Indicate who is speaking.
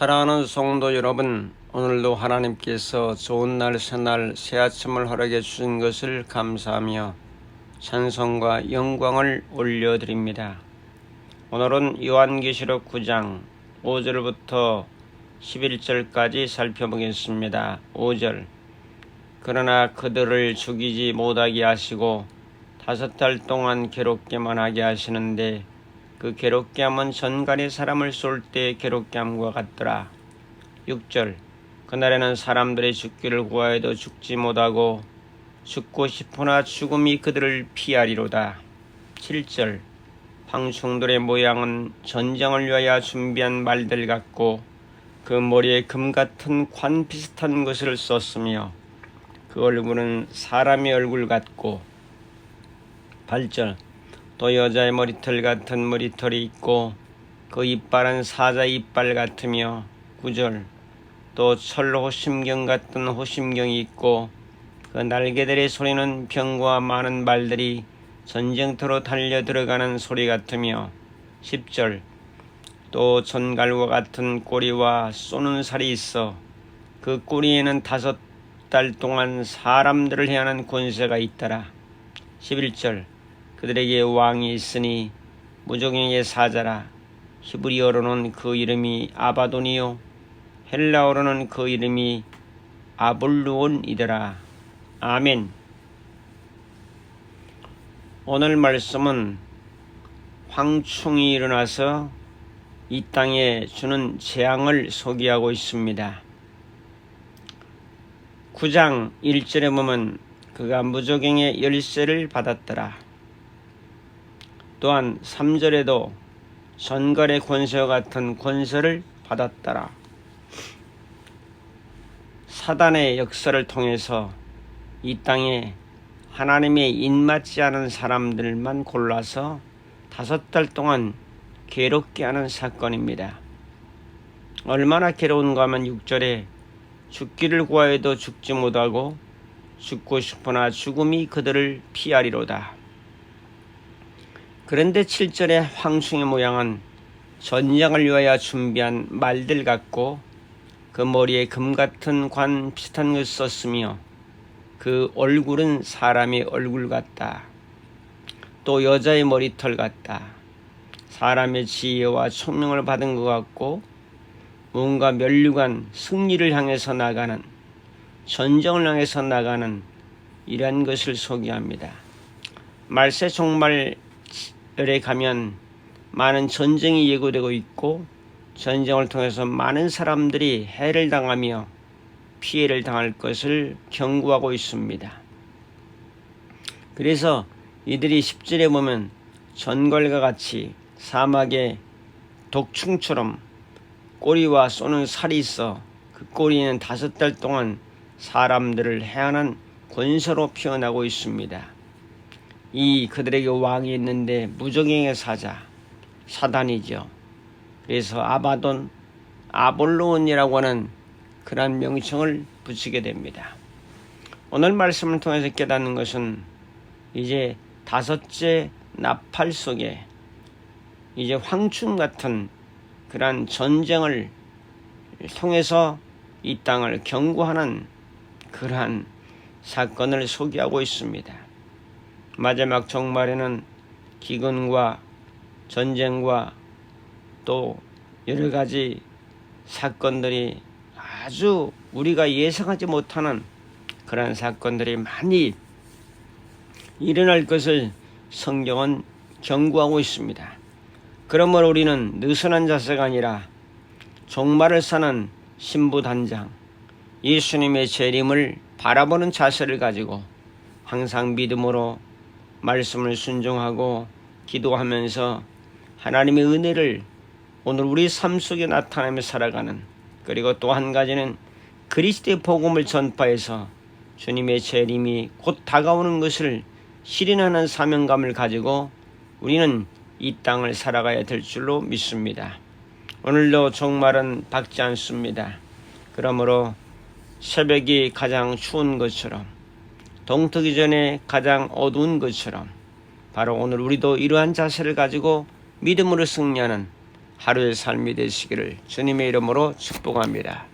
Speaker 1: 사랑하는 성도 여러분, 오늘도 하나님께서 좋은 날 새날 새 아침을 허락해 주신 것을 감사하며 찬송과 영광을 올려드립니다. 오늘은 요한계시록 9장 5절부터 11절까지 살펴보겠습니다. 5절 그러나 그들을 죽이지 못하게 하시고 다섯 달 동안 괴롭게만 하게 하시는데 그 괴롭게 함은 전갈의 사람을 쏠때 괴롭게 함과 같더라. 6절 그날에는 사람들의 죽기를 구하여도 죽지 못하고 죽고 싶으나 죽음이 그들을 피하리로다. 7절 황충들의 모양은 전쟁을 위하여 준비한 말들 같고 그 머리에 금 같은 관 비슷한 것을 썼으며 그 얼굴은 사람의 얼굴 같고 8절 또 여자의 머리털 같은 머리털이 있고 그 이빨은 사자 이빨 같으며 9절 또 철로 호심경 같은 호심경이 있고 그 날개들의 소리는 병과 많은 말들이 전쟁터로 달려 들어가는 소리 같으며 10절 또 전갈과 같은 꼬리와 쏘는 살이 있어 그 꼬리에는 다섯 달 동안 사람들을 해하는 권세가 있더라. 11절 그들에게 왕이 있으니 무적행의 사자라 히브리어로는 그 이름이 아바돈이요 헬라어로는 그 이름이 아볼루온이더라 아멘 오늘 말씀은 황충이 일어나서 이 땅에 주는 재앙을 소개하고 있습니다. 9장 1절에 보면 그가 무적행의 열쇠를 받았더라. 또한 3절에도 전갈의 권세와 같은 권세를 받았더라. 사단의 역사를 통해서 이 땅에 하나님의 입맞지 않은 사람들만 골라서 다섯 달 동안 괴롭게 하는 사건입니다. 얼마나 괴로운가 하면 6절에 죽기를 구하여도 죽지 못하고 죽고 싶으나 죽음이 그들을 피하리로다. 그런데 7절의 황충의 모양은 전쟁을 위하여 준비한 말들 같고 그 머리에 금 같은 관 비슷한 것을 썼으며 그 얼굴은 사람의 얼굴 같다. 또 여자의 머리털 같다. 사람의 지혜와 총명을 받은 것 같고 뭔가 멸류관 승리를 향해서 나가는 전쟁을 향해서 나가는 이러한 것을 소개합니다. 말세 종말 에 가면 많은 전쟁이 예고되고 있고 전쟁을 통해서 많은 사람들이 해를 당하며 피해를 당할 것을 경고하고 있습니다. 그래서 이들이 10절에 보면 전갈과 같이 사막에 독충처럼 꼬리와 쏘는 살이 있어 그 꼬리는 다섯 달 동안 사람들을 해하는 권세로 표현하고 있습니다. 이 그들에게 왕이 있는데 무적행의 사자 사단이죠. 그래서 아바돈 아볼로온이라고 하는 그러한 명칭을 붙이게 됩니다. 오늘 말씀을 통해서 깨닫는 것은 이제 다섯째 나팔 속에 이제 황충 같은 그러한 전쟁을 통해서 이 땅을 경고하는 그러한 사건을 소개하고 있습니다. 마지막 종말에는 기근과 전쟁과 또 여러 가지 사건들이 아주 우리가 예상하지 못하는 그러한 사건들이 많이 일어날 것을 성경은 경고하고 있습니다. 그러므로 우리는 느슨한 자세가 아니라 종말을 사는 신부단장 예수님의 재림을 바라보는 자세를 가지고 항상 믿음으로 말씀을 순종하고 기도하면서 하나님의 은혜를 오늘 우리 삶 속에 나타나며 살아가는 그리고 또 한 가지는 그리스도의 복음을 전파해서 주님의 재림이 곧 다가오는 것을 실현하는 사명감을 가지고 우리는 이 땅을 살아가야 될 줄로 믿습니다. 오늘도 종말은 밝지 않습니다. 그러므로 새벽이 가장 추운 것처럼 동트기 전에 가장 어두운 것처럼 바로 오늘 우리도 이러한 자세를 가지고 믿음으로 승리하는 하루의 삶이 되시기를 주님의 이름으로 축복합니다.